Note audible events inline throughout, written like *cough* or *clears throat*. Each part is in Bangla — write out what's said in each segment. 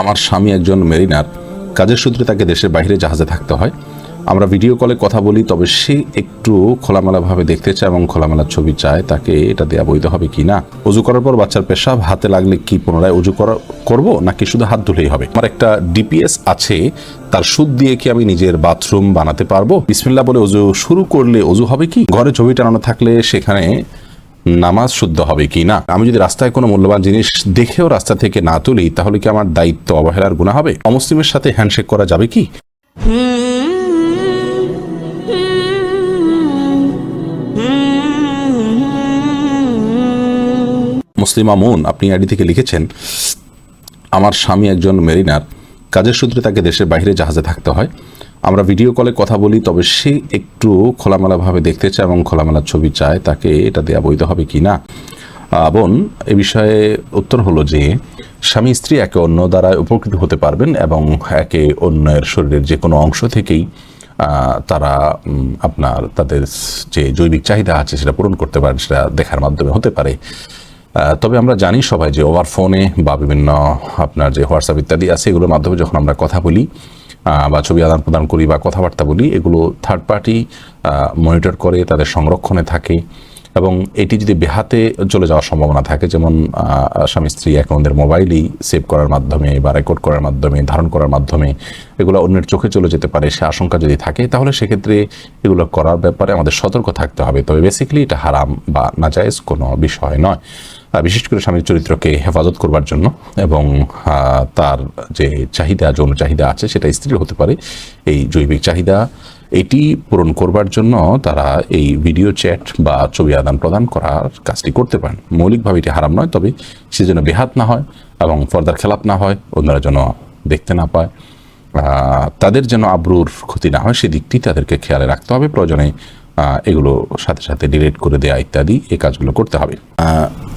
আমার স্বামী একজন মেরিনার। কাজের সূত্রে তাকে দেশের বাইরে জাহাজে থাকতে হয়। আমরা ভিডিও কলে কথা বলি, তবে সে একটু খোলামেলাভাবে দেখতে চায় এবং খোলামেলা ছবি চায়। তাকে এটা দেওয়া বৈধ হবে কি না? উজু করার পর বাচ্চার পেশাব হাতে লাগলে কি পুনরায় উজু করা, করব, নাকি শুধু হাত ধুলেই হবে? আমার একটা ডিপিএস আছে, তার সুদ দিয়ে কি আমি নিজের বাথরুম বানাতে পারব? বিসমিল্লা বলে উজু শুরু করলে উজু হবে কি? ঘরে ছবি টানানো থাকলে সেখানে নামাজ শুদ্ধ হবে কি না? আমি যদি রাস্তায় কোনো মূল্যবান জিনিস দেখেও রাস্তা থেকে না তুলি, তাহলে কি আমার দায়িত্ব অবহেলার গুণা হবে? অমুসলিমের সাথে হ্যান্ডশেক করা যাবে কি? মুসলিম আমুন, আপনি আইডি থেকে লিখেছেন, আমার স্বামী একজন মেরিনার, কাজের সূত্রে তাকে দেশের বাইরে জাহাজে থাকতে হয়। আমরা ভিডিও কলে কথা বলি, তবে সে একটু খোলামেলাভাবে দেখতে চায় এবং খোলামেলা ছবি চায়, তাকে এটা দেওয়া বৈধ হবে কি না? বোন, এ বিষয়ে উত্তর হলো যে, স্বামী স্ত্রী একে অন্য দ্বারা উপকৃত হতে পারবেন এবং একে অন্যের শরীরের যে কোনো অংশ থেকেই তারা আপনার তাদের যে জৈবিক চাহিদা আছে সেটা পূরণ করতে পারেন, সেটা দেখার মাধ্যমে হতে পারে। তবে আমরা জানি সবাই যে ওভার ফোনে বা বিভিন্ন আপনার যে হোয়াটসঅ্যাপ ইত্যাদি আছে, এগুলোর মাধ্যমে যখন আমরা কথা বলি বা ছবি আদান প্রদান করি বা কথাবার্তা বলি, এগুলো থার্ড পার্টি মনিটর করে, তাদের সংরক্ষণে থাকে। এবং এটি যদি বেহাতে চলে যাওয়ার সম্ভাবনা থাকে, যেমন স্বামী, স্ত্রী অ্যাকাউন্টের মোবাইলেই সেভ করার মাধ্যমে বা রেকর্ড করার মাধ্যমে, ধারণ করার মাধ্যমে এগুলো অন্যের চোখে চলে যেতে পারে, সে আশঙ্কা যদি থাকে, তাহলে সেক্ষেত্রে এগুলো করার ব্যাপারে আমাদের সতর্ক থাকতে হবে। তবে বেসিক্যালি এটা হারাম বা নাজায়েজ কোনো বিষয় নয়। বিশেষ করে স্বামীর চরিত্রকে হেফাজত করবার জন্য এবং তার যে চাহিদা, যৌন চাহিদা আছে, সেটা স্ত্রীর হতে পারে। এই জৈবিক চাহিদা, এটি পূরণ করবার জন্য তারা এই ভিডিও চ্যাট বা ছবি আদান প্রদান করার কাজটি করতে পারেন। মৌলিকভাবে এটি হারাম নয়, তবে সে যেন বেহাত না হয় এবং পর্দার খেলাপ না হয়, অন্যরা যেন দেখতে না পায়। তাদের যেন আব্রুর ক্ষতি না হয় সেদিকটি তাদেরকে খেয়ালে রাখতে হবে। প্রয়োজনে এগুলো সাথে সাথে ডিলিট করে দেওয়া ইত্যাদি এই কাজগুলো করতে হবে।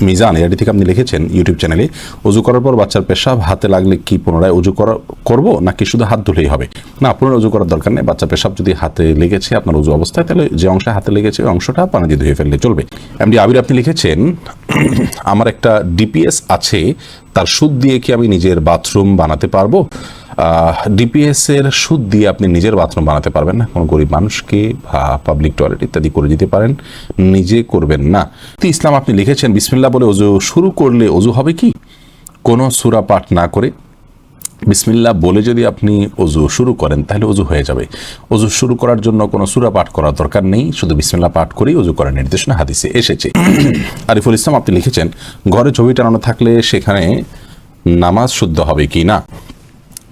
মিজান এআডি থেকে আপনি লিখেছেন ইউটিউব চ্যানেলে উজু করার পর বাচ্চার পেশাব হাতে লাগলে কি পুনরায় উজু করা, করব নাকি শুধু হাত ধুলেই হবে? না, পুনরায় উজু করার দরকার নেই বাচ্চা পেশাব যদি হাতে লেগেছে আপনার উজু অবস্থায়, তাহলে যে অংশে হাতে লেগেছে ওই অংশটা পানি দিয়ে ধুয়ে ফেললে চলবে। এমডি আবির, আপনি লিখেছেন, আমার একটা ডিপিএস আছে, তার সুদ দিয়ে কি আমি নিজের বাথরুম বানাতে পারব? ডিপিএস এর সুদ দিয়ে আপনি নিজের বাথরুম বানাতে পারবেন না। কোনো গরিব মানুষকে বা পাবলিক টয়লেট ইত্যাদি করে দিতে পারেন। নিজে করবেন না। ইসলাম আপনি লিখেছেন, বিসমিল্লাহ বলে অজু, শুরু করলে অজু হবে কি? কোনো সুরা পাঠ না করে বিসমিল্লাহ বলে যদি আপনি অজু শুরু করেন, তাহলে অজু হয়ে যাবে। অজু শুরু করার জন্য কোনো সুরা পাঠ করার দরকার নেই। শুধু বিসমিল্লা পাঠ করেই অজু করার নির্দেশনা হাদিসে এসেছে। *coughs* আরিফুল ইসলাম আপনি লিখেছেন, ঘরে ছবি টানানো থাকলে সেখানে নামাজ শুদ্ধ হবে কি না?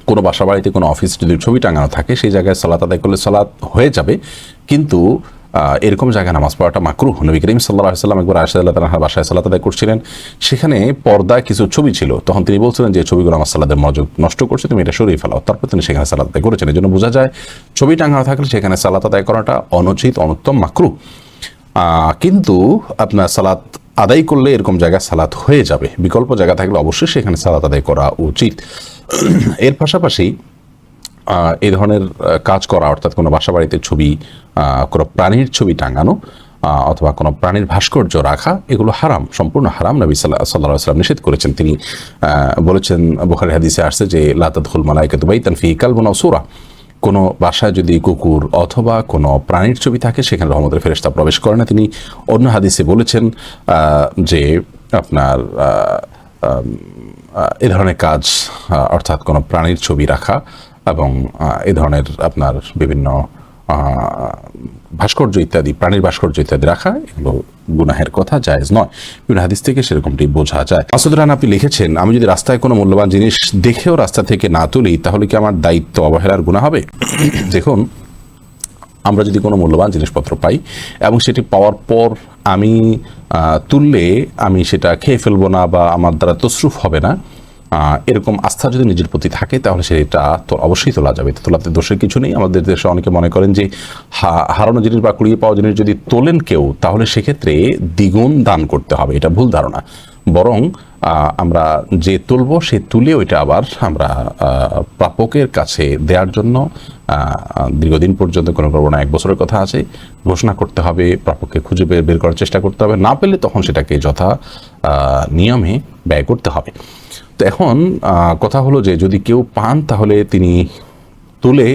কোনো বাসা বাড়িতে কোনো অফিস যদি ছবি টাঙানো থাকে, সেই জায়গায় সালাত আদায় করলে সালাত হয়ে যাবে। কিন্তু এরকম জায়গায় নামাজ পড়াটা মাকরু নবী করিম সাল্লাহ সাল্লাম একবার আয়সা আল্লাহ তালাহার বাসায় সালাত আদায় করছিলেন। সেখানে পর্দায় কিছু ছবি ছিল। তখন তিনি বলছিলেন যে ছবিগুলো আমার সালাদের মনোযোগ নষ্ট করছে, তুমি এটা সরিয়ে ফেলাও তারপর তিনি সেখানে সালাত আদায় করেছেন। এই জন্য বোঝা যায়, ছবি টাঙানো থাকলে সেখানে সালাত আদায় করাটা অনুচিত, অনুত্তম মাকরু কিন্তু আপনার সালাত আদায় করলে এরকম জায়গায় সালাত হয়ে যাবে। বিকল্প জায়গা থাকলে অবশ্যই সেখানে সালাত আদায় করা উচিত। এর পাশাপাশি এই ধরনের কাজ করা, অর্থাৎ কোনো বাসা বাড়িতে ছবি কোনো প্রাণীর ছবি টাঙানো অথবা কোনো প্রাণীর ভাস্কর্য রাখা, এগুলো হারাম, সম্পূর্ণ হারাম। নবী সাল্লাহ সাল্লাহ সাল্লাম নিষেধ করেছেন। তিনি বলেছেন বুখারি হাদিসে আসছে যে লাতাদ লাতাদুল মালাইকাত বাইতান ফি কালবুনা সুরা। কোনো বাসায় যদি কুকুর অথবা কোনো প্রাণীর ছবি থাকে, সেখানে রহমতের ফেরেস্তা প্রবেশ করে না। তিনি অন্য হাদিসে বলেছেন যে আপনার এ ধরনের কাজ অর্থাৎ কোনো প্রাণীর ছবি রাখা এবং এ ধরনের আপনার বিভিন্ন ভাস্কর্য ইত্যাদি, প্রাণীর ভাস্কর্য ইত্যাদি রাখা, এগুলো গুনাহের কথা, জায়েজ নয়। বিভিন্ন হাদিস থেকে সেরকমটি বোঝা যায়। আসদ রান, আপনি লিখেছেন, আমি যদি রাস্তায় কোনো মূল্যবান জিনিস দেখেও রাস্তা থেকে না তুলি, তাহলে কি আমার দায়িত্ব অবহেলার গুণা হবে? *clears throat* দেখুন, আমরা যদি কোনো মূল্যবান জিনিসপত্র পাই এবং সেটি পাওয়ার পর আমি তুললে আমি সেটা খেয়ে ফেলব না বা আমার দ্বারা তসরুফ হবে না এরকম আস্থা যদি নিজের প্রতি থাকে, তাহলে সেটা তো অবশ্যই তোলা যাবে। তোলাতে দোষের কিছু নেই। আমাদের দেশে অনেকে মনে করেন যে হারানো জিনিস বা কুড়িয়ে পাওয়া জিনিস যদি তোলেন কেউ, তাহলে সেক্ষেত্রে দ্বিগুণ দান করতে হবে। এটা ভুল ধারণা। বরং আমরা যে তুলব, সে তুলে ওইটা আবার আমরা প্রাপকের কাছে দেওয়ার জন্য দীর্ঘদিন পর্যন্ত কোনো করব না এক বছরের কথা আছে। ঘোষণা করতে হবে, প্রাপককে খুঁজে বের করার চেষ্টা করতে হবে। না পেলে তখন সেটাকে যথা নিয়মে ব্যয় করতে হবে। এখন কথা হলো যে যদি কেউ পান, তাহলে তিনি তুলে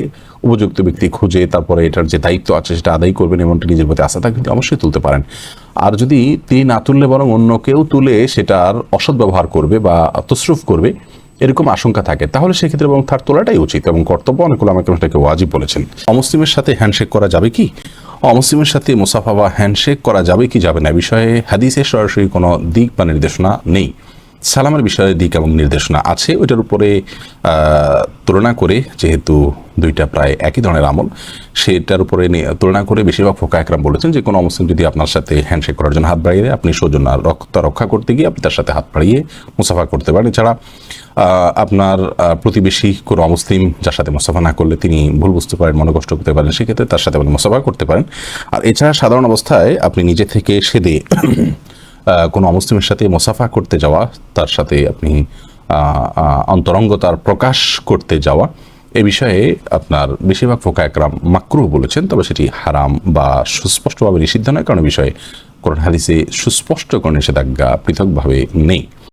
উপযুক্ত ব্যক্তি খুঁজে, তারপরে এটার যে দায়িত্ব আছে, সেটা আদায় করবেন এবং নিজের প্রতি আস্থা তিনি অবশ্যই তুলতে পারেন। আর যদি তিনি না তুললে বরং অন্য কেউ তুলে সেটার অসৎ ব্যবহার করবে বা তসরুফ করবে, এরকম আশঙ্কা থাকে, তাহলে সেক্ষেত্রে এবং তার তোলাটাই উচিত এবং কর্তব্য অনেকগুলো আমাকে সেটাকে ওয়াজিব বলেছেন। অমুসলিমের সাথে হ্যান্ডশেক করা যাবে কি? অমুসলিমের সাথে মুসাফা বা হ্যান্ডশেক করা যাবে কি যাবে না বিষয়ে হাদিসের সরাসরি কোনো দিক বা নির্দেশনা নেই। সালামের বিষয়ে দিক এবং নির্দেশনা আছে, ওইটার উপরে তুলনা করে, যেহেতু দুইটা প্রায় একই ধরনের আমল, সেটার উপরে তুলনা করে বেশিরভাগ ফোকা একরাম বলেছেন যে কোনো মুসলিম যদি আপনার সাথে হ্যান্ডশেক করার জন্য হাত বাড়িয়ে দেয়, আপনি সৌজন্য রক্ত রক্ষা করতে গিয়ে আপনি তার সাথে হাত বাড়িয়ে মুসাফা করতে পারেন। এছাড়া আপনার প্রতিবেশী কোনো অমুসলিম যার সাথে মুসাফা না করলে তিনি ভুল বুঝতে পারেন, মনে কষ্ট করতে পারেন, সেক্ষেত্রে তার সাথে আপনি মুসাফা করতে পারেন। আর এছাড়া সাধারণ অবস্থায় আপনি নিজে থেকে সেদে কোনো অমুসলিমের সাথে মোসাফা করতে যাওয়া, তার সাথে আপনি অন্তরঙ্গতার প্রকাশ করতে যাওয়া, এ বিষয়ে আপনার বেশিরভাগ ফোকা একরাম মাকরুহ বলেছেন, তবে সেটি হারাম বা সুস্পষ্টভাবে নিষিদ্ধ নয়, কারণ বিষয়ে কোরআন হাদিসে সুস্পষ্ট কোনো নিষেধাজ্ঞা পৃথকভাবে নেই।